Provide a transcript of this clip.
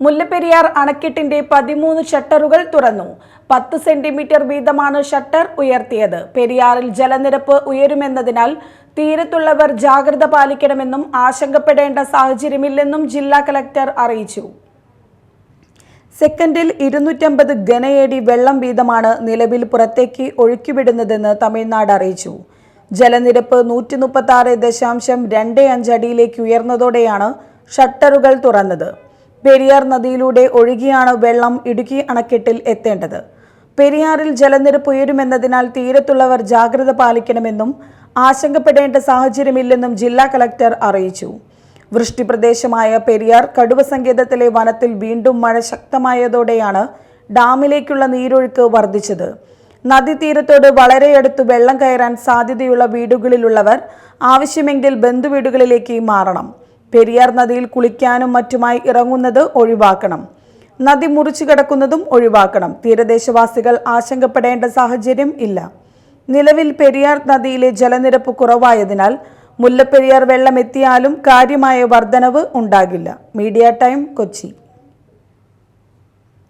മുല്ലപ്പെരിയാർ അണക്കെട്ടിന്റെ പതിമൂന്ന് ഷട്ടറുകൾ തുറന്നു. പത്ത് സെന്റിമീറ്റർ വീതമാണ് ഷട്ടർ ഉയർത്തിയത്. പെരിയാറിൽ ജലനിരപ്പ് ഉയരുമെന്നതിനാൽ തീരത്തുള്ളവർ ജാഗ്രത പാലിക്കണമെന്നും ആശങ്കപ്പെടേണ്ട സാഹചര്യമില്ലെന്നും ജില്ലാ കലക്ടർ അറിയിച്ചു. സെക്കൻഡിൽ ഇരുന്നൂറ്റമ്പത് ഘനയടി വെള്ളം വീതമാണ് നിലവിൽ പുറത്തേക്ക് ഒഴുക്കിവിടുന്നതെന്ന് തമിഴ്നാട് അറിയിച്ചു. ജലനിരപ്പ് നൂറ്റി മുപ്പത്തി ആറ് ദശാംശം രണ്ട് അഞ്ച് അടിയിലേക്ക് ഉയർന്നതോടെയാണ് ഷട്ടറുകൾ തുറന്നത്. പെരിയാർ നദിയിലൂടെ ഒഴുകിയാണ് വെള്ളം ഇടുക്കി അണക്കെട്ടിൽ എത്തേണ്ടത്. പെരിയാറിൽ ജലനിരപ്പ് ഉയരുമെന്നതിനാൽ തീരത്തുള്ളവർ ജാഗ്രത പാലിക്കണമെന്നും ആശങ്കപ്പെടേണ്ട സാഹചര്യമില്ലെന്നും ജില്ലാ കലക്ടർ അറിയിച്ചു. വൃഷ്ടിപ്രദേശമായ പെരിയാർ കടുവ സങ്കേതത്തിലെ വനത്തിൽ വീണ്ടും മഴ ശക്തമായതോടെയാണ് ഡാമിലേക്കുള്ള നീരൊഴുക്ക് വർദ്ധിച്ചത്. നദീതീരത്തോട് വളരെ അടുത്ത് വെള്ളം കയറാൻ സാധ്യതയുള്ള വീടുകളിലുള്ളവർ ആവശ്യമെങ്കിൽ ബന്ധുവീടുകളിലേക്ക് മാറണം. പെരിയാർ നദിയിൽ കുളിക്കാനും മറ്റുമായി ഇറങ്ങുന്നത് ഒഴിവാക്കണം. നദി മുറിച്ചു കിടക്കുന്നതും ഒഴിവാക്കണം. തീരദേശവാസികൾ ആശങ്കപ്പെടേണ്ട സാഹചര്യം ഇല്ല. നിലവിൽ പെരിയാർ നദിയിലെ ജലനിരപ്പ് കുറവായതിനാൽ മുല്ലപ്പെരിയാർ വെള്ളമെത്തിയാലും കാര്യമായ വർധനവ് ഉണ്ടാകില്ല. Media time Kochi.